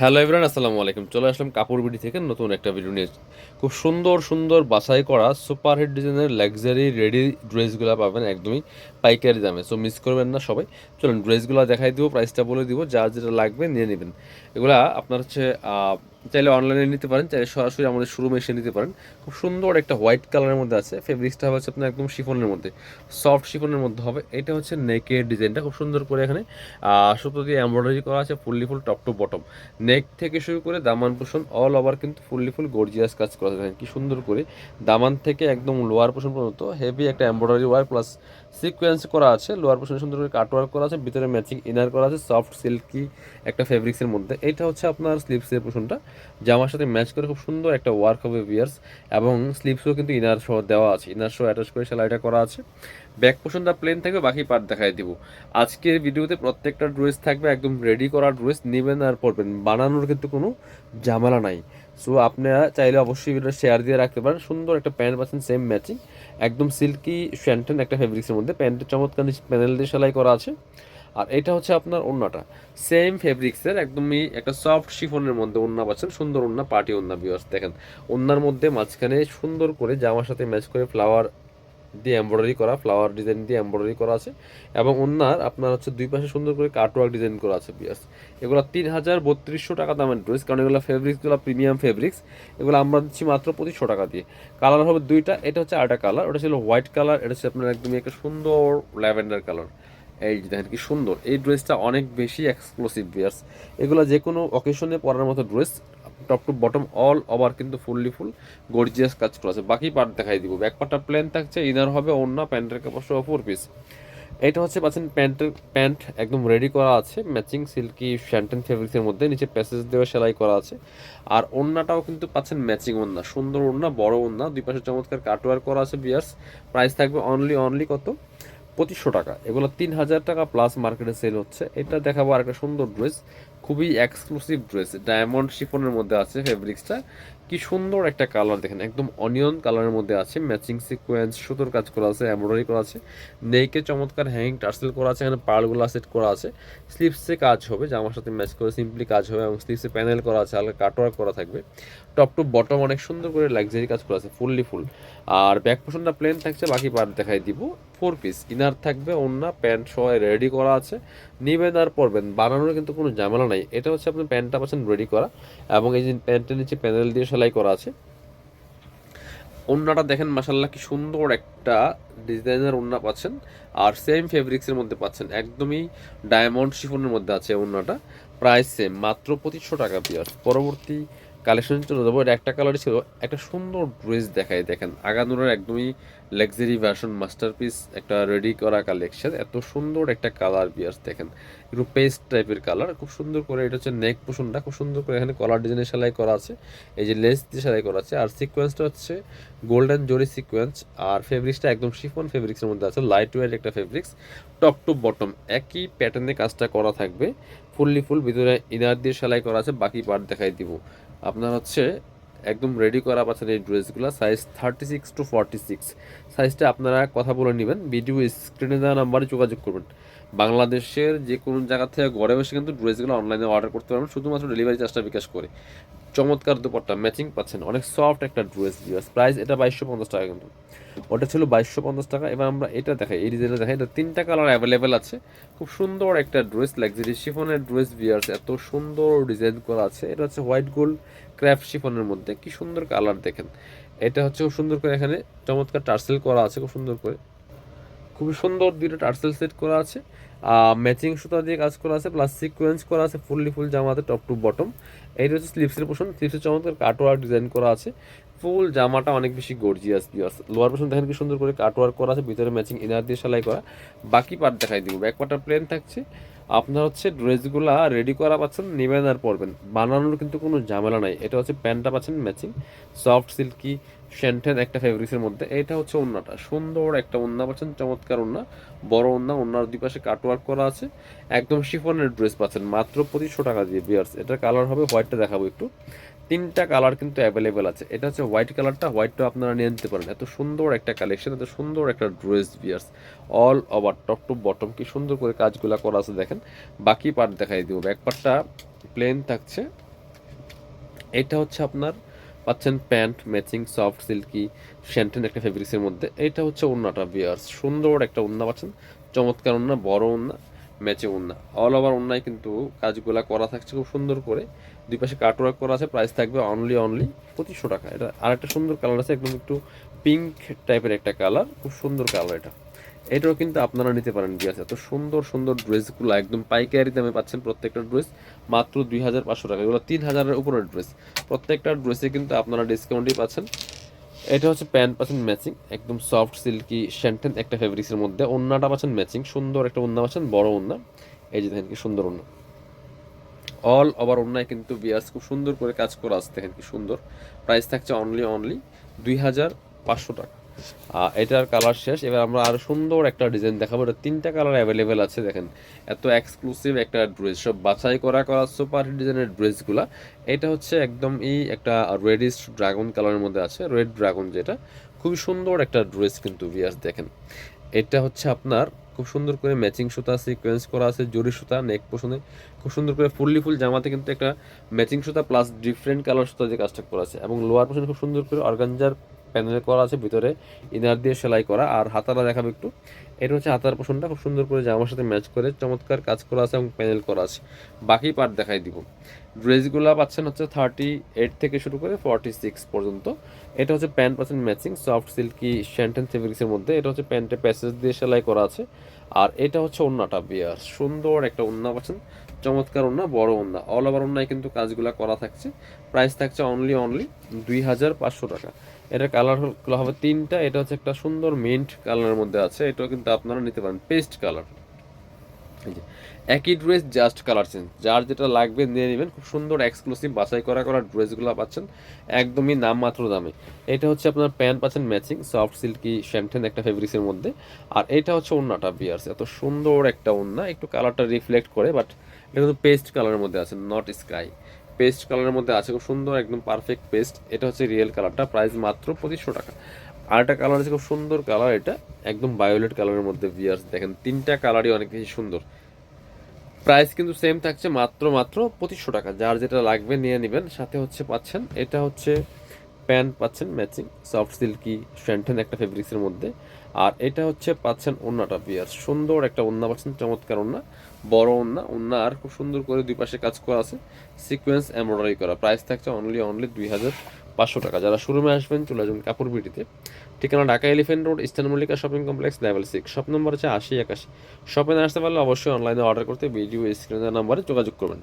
Hello everyone আসসালামু আলাইকুম। চলে আসলাম কাপড় বিডি থেকে নতুন একটা ভিডিও নিয়ে। খুব সুন্দর সুন্দর বাছাই করা সুপার হেড ডিজাইনের লাক্সারি রেডি ড্রেসগুলো পাবেন একদমই পাইকারি দামে। সো মিস করবেন না সবাই। চলুন ড্রেসগুলো দেখাই দিব প্রাইসটা বলে দিব, যা যেটা লাগবে নিয়ে নেবেন। এগুলা আপনার হচ্ছে চাইলে অনলাইনে নিতে পারেন, চাইলে সরাসরি আমাদের শোরুমে এসে নিতে পারেন। খুব সুন্দর একটা হোয়াইট কালারের মধ্যে আছে ফেব্রিক্সটা হচ্ছে আপনার একদম শিফনের মধ্যে সফট শিফনের মধ্যে হবে। এটা হচ্ছে নেকের ডিজাইনটা খুব সুন্দর করে এখানে সুতো দিয়ে এমব্রয়ডারি করা আছে fully full top to bottom neck থেকে শুরু করে দামান পোষণ অল ওভার কিন্তু ফুললি ফুল গর্জিয়াস কাজ করা আছে। কি সুন্দর করে দামান থেকে একদম লোয়ার পোষণ পর্যন্ত হেভি একটা এমব্রয়ডারি ওয়ার প্লাস সিকোয়েন্স করা আছে। লোয়ার পোষণে সুন্দর করে কাট ওয়ার্ক করা আছে, ভিতরে ম্যাচিং ইনার করা আছে সফট সিল্কি একটা ফেব্রিক্সের মধ্যে। এটা হচ্ছে আপনার স্লিপসের পোষণটা জামার সাথে ম্যাচ করে খুব সুন্দর একটা ওয়ার্ক হবে বিয়ার্স এবং স্লিপসও কিন্তু ইনার সহ দেওয়া আছে। ইনার সহ অ্যাটাচ করে সেলাইটা করা আছে। ব্যাক পোষণটা প্লেন থাকবে, বাকি পার্ট দেখাই দিব। আজকের ভিডিওতে প্রত্যেকটা ড্রেস থাকবে, একদম রেডি করা ড্রেস নেবেন আর পরবেন। বানানোর কিন্তু কোনো ঝামেলা নাই। সো আপনারা চাইলে অবশ্যই ভিডিও শেয়ার দিয়ে রাখতে পারেন। সুন্দর একটা প্যান্ট পাচ্ছেন সেম ম্যাচিং একদম সিল্কি শ্যান্টেন একটা ফেব্রিক্সের মধ্যে। প্যান্টের চমৎকার প্যানেল দিয়ে সেলাই করা আছে। আর এটা হচ্ছে আপনার ওন্নাটা সেম ফেব্রিক্সের একদমই একটা সফট শিফনের মধ্যে ওন্না পাচ্ছেন, সুন্দর ওন্না পার্টি ওন্না বিয়ার্স দেখেন। ওন্নার মধ্যে মাঝখানে সুন্দর করে জামার সাথে ম্যাচ করে ফ্লাওয়ার দিয়ে এমব্রয়ডারি করা ফ্লাওয়ার ডিজাইন দিয়ে এমব্রয়ডারি করা আছে এবং ওনার আপনার হচ্ছে দুই পাশে সুন্দর করে কাটওয়ার্ক ডিজাইন করা আছে বিয়ার্স এগুলো তিন হাজার বত্রিশশো টাকা দামের ড্রেস কারণ এগুলো ফেব্রিক্সগুলো প্রিমিয়াম ফেব্রিক্স এগুলো আমরা দিচ্ছি মাত্র পঁচিশশো টাকা দিয়ে। কালার হবে দুইটা, এটা হচ্ছে আরেকটা কালার ওটা ছিল হোয়াইট কালার এটা হচ্ছে আপনার একদমই একটা সুন্দর ল্যাভেন্ডার কালার এই যে দেখেন কি সুন্দর। এই ড্রেসটা অনেক বেশি এক্সক্লুসিভ বিয়ার্স এগুলো যে কোনো অকেশনে পরার মতো dress top to bottom all over কিন্তু ফুললি ফুল গর্জিয়াস কাজ করা আছে। বাকি পার্ট দেখাই দিব। ব্যাক পার্টটা প্লেন থাকছে ইনার হবে অন্য প্যান্টের কাপড় সহ ফোর পিস এটা হচ্ছে পাচ্ছেন প্যান্টের প্যান্ট একদম রেডি করা আছে ম্যাচিং সিল্কি শ্যান্টেন ফেব্রিক্সের মধ্যে, নিচে প্যাসেজ দেওয়া সেলাই করা আছে। আর ওড়নাটাও কিন্তু পাচ্ছেন ম্যাচিং ওড়না, সুন্দর ওড়না, বড় ওড়না, দুই পাশে চমৎকার কাটওয়ার করা আছে বিয়ার্স প্রাইস থাকবে অনলি অনলি কত? পঁচিশশো টাকা। এগুলো তিন হাজার টাকা প্লাস মার্কেটে সেল হচ্ছে। এটা দেখাবো আর একটা সুন্দর ড্রেস খুবই এক্সক্লুসিভ ড্রেস ডায়মন্ড শিফনের মধ্যে আছে ফেব্রিক্সটা কি সুন্দর একটা কালার দেখেন, একদম অনিয়ন কালারের মধ্যে আছে। ম্যাচিং সিকোয়েন্স সুতোর কাজ করা আছে এমব্রয়ডারি করা আছে। নেইকে চমৎকার হ্যাঙ্গিং টার্সেল করা আছে, এখানে পার্লগুলো সেট করা আছে। স্লিপসে কাজ হবে, জামার সাথে ম্যাচ করে সিম্পলি কাজ হবে এবং স্লিপসে প্যানেল করা আছে, হালকা কাটওয়ার্ক করা থাকবে। টপ টু বটম অনেক সুন্দর করে লাক্সারি কাজ করা আছে ফুললি ফুল আর ব্যাক পোর্শনটা প্লেন থাকছে, বাকি পার্ট দেখাই দিব। ফোর পিস ইনার থাকবে অন্য প্যান্ট সহ রেডি করা আছে। নিবেন আর পরবেন, বানানোর কিন্তু কোনো ঝামেলা নাই। এটা হচ্ছে আপনার প্যান্টটা পাচ্ছেন রেডি করা এবং এই যে প্যান্টের নিচে প্যানেল দিয়ে সেলাই করা আছে। ওন্নাটা দেখেন মাসাল্লাহ কি সুন্দর একটা ডিজাইনার ওন্না পাচ্ছেন। আর সেম ফেব্রিক্সের মধ্যে পাচ্ছেন, একদমই ডায়মন্ড শিফনের মধ্যে আছে ওন্নাটা। প্রাইস সেম মাত্র পঁচিশশো টাকা পিয়ার পরবর্তী কালেকশন চলে যাব। এটা একটা কালারই ছিল। একটা সুন্দর ড্রেস দেখায় দেখেন। আগানুরের একদমই লাক্সারি ভার্সন মাস্টারপিস একটা রেডি করা কালেকশন এত সুন্দর একটা কালার বিয়ার্স দেখেন। একটু পেস্ট টাইপের কালার খুব সুন্দর করে এটা হচ্ছে নেক পোষণটা খুব সুন্দর করে এখানে কলার ডিজাইনের সেলাই করা আছে। এই যে লেস দিয়ে সেলাই করা আছে। আর সিকোয়েন্সটা হচ্ছে গোল্ডেন জরি সিকোয়েন্স আর ফেব্রিক্সটা একদম শিফন ফেব্রিক্সের মধ্যে আছে। লাইট ওয়েট একটা ফেব্রিক্স টপ টু বটম একই প্যাটার্নে কাজটা করা থাকবে। ফুললি ফুল ভিতরে ইনার দিয়ে সেলাই করা আছে। বাকি পার্ট দেখাই দিব। আপনার হচ্ছে একদম রেডি করা পাচ্ছেন এই ড্রেসগুলো size thirty six to forty six সাইজটা আপনারা কথা বলে নেবেন ভিডিও স্ক্রিনে দেওয়া নাম্বারে যোগাযোগ করবেন। বাংলাদেশের যে কোনো জায়গা থেকে ঘরে বসে কিন্তু ড্রেসগুলো অনলাইনে অর্ডার করতে পারবেন, শুধুমাত্র ডেলিভারি চার্জটা বিকাশ করে। চমৎকার দুপাট্টা ম্যাচিং পাচ্ছেন। অনেক সফট একটা ড্রেস ডিভাস প্রাইস এটা বাইশশো পঞ্চাশ টাকা কিন্তু। ওটা ছিল বাইশশো পঞ্চাশ টাকা। এবার আমরা এটা দেখাই, এই ডিজাইনটা দেখাই। এটা তিনটা কালার অ্যাভেলেবেল আছে। খুব সুন্দর একটা ড্রেস লাক্সারি শিফনের ড্রেস বিয়ার্স এত সুন্দর ডিজাইন করা আছে। এটা হচ্ছে হোয়াইট গোল্ড ক্র্যাফট শিফনের মধ্যে। কি সুন্দর কালার দেখেন। এটা হচ্ছে খুব সুন্দর করে এখানে চমৎকার টার্সেল করা আছে, খুব সুন্দর করে। খুবই সুন্দর দুইটা টার্সেল সেট করা আছে। ম্যাচিং সুতা দিয়ে কাজ করা আছে প্লাস সিকোয়েন্স করা আছে ফুললি ফুল জামাতে টপ টু বটম এইটা হচ্ছে স্লিপসের পোর্শন স্লিপসের চমৎকার কাটওয়ার্ক ডিজাইন করা আছে। ফুল জামাটা অনেক বেশি গর্জিয়াস বিয়াস লোয়ার পোর্শন দেখেন কি সুন্দর করে কাটওয়ার্ক করা আছে, ভিতরে ম্যাচিং ইনার দিয়ে সেলাই করা। বাকি পার্ট দেখাই দিব। ব্যাক পার্টটা প্লেন থাকছে। আপনার হচ্ছে ড্রেসগুলা রেডি করা পাচ্ছেন, নেবেন আর পরবেন। বানানোর কিন্তু কোনো ঝামেলা নাই। এটা হচ্ছে প্যান্টটা পাচ্ছেন ম্যাচিং সফট সিল্কি শ্যান্টেন একটা ফেব্রিক্সের মধ্যে। এটা হচ্ছে ওন্নাটা। সুন্দর একটা ওন্না পাচ্ছেন, চমৎকার ওন্না। বড় ওন্না, ওন্নার দুই পাশে কাটওয়ার্ক করা আছে। একদম শিফনের ড্রেস পাচ্ছেন, মাত্র পঁচিশশো টাকা দিয়ে বিয়ার্স এটার কালার হবে হোয়াইটটা দেখাবো একটু। তিনটা কালার কিন্তু অ্যাভেলেবেল আছে। এটা হচ্ছে হোয়াইট কালারটা হোয়াইটটা আপনারা নিয়ে নিতে পারেন। এত সুন্দর একটা কালেকশন এত সুন্দর একটা dress viewers all over top to bottom কি সুন্দর করে কাজগুলো করা আছে দেখেন। বাকি পার্ট দেখাই দিব। ব্যাক পার্টটা প্লেন থাকছে। এটা হচ্ছে আপনার পাচ্ছেন প্যান্ট ম্যাচিং সফট সিল্কি শ্যান্টেন একটা ফেব্রিক্সের মধ্যে। এটা হচ্ছে ওন্নাটা বিয়ার্স সুন্দর একটা ওন্না পাচ্ছেন। চমৎকার ওন্না বড় ওন্না ম্যাচে ওন্না অল ওভার ওন্নায় কিন্তু কাজগুলা করা থাকছে খুব সুন্দর করে। দুই পাশে কাটওয়ার্ক করা আছে প্রাইস থাকবে অনলি অনলি পঁচিশশো টাকা। এটা আরেকটা সুন্দর কালার আছে, একদম একটু পিঙ্ক টাইপের একটা কালার খুব সুন্দর কালার এটা। এটাও কিন্তু আপনারা নিতে পারেন বিয়াস এত সুন্দর সুন্দর ড্রেসগুলো একদম পাইকারি দামে পাচ্ছেন প্রত্যেকটা ড্রেস মাত্র দুই হাজার পাঁচশো টাকা। এগুলো তিন হাজারের উপরের ড্রেস প্রত্যেকটা ড্রেসে কিন্তু আপনারা ডিসকাউন্টই পাচ্ছেন। এটা হচ্ছে প্যান্ট পাচ্ছেন ম্যাচিং একদম সফট সিল্কি শ্যান্টেন একটা ফেব্রিক্সের মধ্যে। ওন্নাটা পাচ্ছেন ম্যাচিং সুন্দর একটা ওন্না পাচ্ছেন, বড় ওন্না। এই যে দেখেন কি সুন্দর ওন্না। অল ওভার ওন্নায় কিন্তু বিয়াস খুব সুন্দর করে কাজ করে আছে দেখেন কি সুন্দর। প্রাইস থাকছে অনলি অনলি দুই হাজার পাঁচশো টাকা। এটার কালার শেষ। এবার আমরা আরও সুন্দর একটা ডিজাইন দেখাবো। এটা তিনটা কালার অ্যাভেলেবেল আছে, দেখেন। এত এক্সক্লুসিভ একটা ড্রেস সব বাছাই করা করা সুপার ডিজাইনের ড্রেসগুলা এটা হচ্ছে একদম এই একটা রেডিশ ড্রাগন কালারের মধ্যে আছে রেড ড্রাগন যেটা। খুবই সুন্দর একটা ড্রেস কিন্তু বিয়াস দেখেন। এটা হচ্ছে আপনার খুব সুন্দর করে ম্যাচিং সুতা সিকোয়েন্স করা আছে, জরি সুতা নেক পোষণে খুব সুন্দর করে ফুললি ফুল জামাতে কিন্তু একটা ম্যাচিং সুতা প্লাস ডিফারেন্ট কালার সুতা দিয়ে কাজটা করা আছে। এবং লোয়ার পোষণে খুব সুন্দর করে অর্গানজার প্যানেল করা আছে, ভিতরে ইনার দিয়ে সেলাই করা, আর হাতাটা দেখাবো একটু। এটা হচ্ছে হাতার পোষণটা, খুব সুন্দর করে জামার সাথে ম্যাচ করে চমৎকার কাজ করা আছে এবং প্যানেল করা আছে। বাকি পার্ট দেখাই দিব। ড্রেসগুলো পাচ্ছেন হচ্ছে থার্টি এইট থেকে শুরু করে ফর্টি সিক্স পর্যন্ত। এটা হচ্ছে প্যান্ট পাচ্ছেন ম্যাচিং সফট সিল্কি শ্যান্টেন ফেব্রিক্সের মধ্যে। এটা হচ্ছে প্যান্টে প্যাসেজ দিয়ে সেলাই করা আছে। আর এটা হচ্ছে ওন্নাটা বিয়ার সুন্দর একটা ওন্না পাচ্ছেন। চমৎকার ওন্না বড় ওন্না অল ওভার ওন্নায় কিন্তু কাজগুলো করা থাকছে। প্রাইস থাকছে অনলি অনলি দুই হাজার পাঁচশো টাকা। এটার কালারগুলো হবে তিনটা। এটা হচ্ছে একটা সুন্দর মিন্ট কালারের মধ্যে আছে। এটাও কিন্তু আপনারা নিতে পারেন। পেস্ট কালার একই ড্রেস জাস্ট কালার চেঞ্জ যার যেটা লাগবে নিয়ে নেবেন। খুব সুন্দর এক্সক্লুসিভ বাছাই করা করা ড্রেসগুলো পাচ্ছেন। একদমই নামমাত্র দামে। এটা হচ্ছে আপনার প্যান্ট পাচ্ছেন ম্যাচিং সফট সিল্কি শ্যান্টেন একটা ফেব্রিক্সের মধ্যে। আর এটা হচ্ছে ওন্নাটা বিয়ার্স। এত সুন্দর একটা ওন্না একটু কালারটা রিফ্লেক্ট করে বাট এটা কিন্তু পেস্ট কালারের মধ্যে আছে নট স্কাই পেস্ট কালারের মধ্যে আছে, খুব সুন্দর, একদম পারফেক্ট পেস্ট এটা হচ্ছে রিয়েল কালারটা প্রাইস মাত্র পঁচিশশো টাকা। আর একটা কালার আছে, খুব সুন্দর কালার এটা একদম বায়োলেট কালারের মধ্যে ভিয়ার্স দেখেন, তিনটা কালারই অনেক বেশি সুন্দর। প্রাইস কিন্তু সেম থাকছে, মাত্র মাত্র পঁচিশশো টাকা। যার যেটা লাগবে নিয়ে নেবেন, সাথে হচ্ছে পাচ্ছেন, এটা হচ্ছে প্যান্ট পাচ্ছেন ম্যাচিং সফট সিল্কি শ্যান্টেন একটা ফেব্রিক্সের মধ্যে। আর এটা হচ্ছে পাচ্ছেন ওন্নাটা বিয়ার সুন্দর একটা ওন্না পাচ্ছেন, চমৎকার ওন্না। বড় ওন্না ওন্না আর খুব সুন্দর করে দুই পাশে কাজ করা আছে। সিকোয়েন্স এমব্রয়ডারি করা। প্রাইস থাকছে অনলি অনলি দুই হাজার পাঁচশো টাকা। যারা শোরুমে আসবেন, চলে আসবেন কাপড় বিটিতে। ঠিকানা Dhaka Elephant Road Eastern Mallika shopping complex level six shop number হচ্ছে আশি একাশি। শপে আসতে পারলে অবশ্যই অনলাইনে অর্ডার করতে ভিডিও স্ক্রিনের নাম্বারে যোগাযোগ করবেন।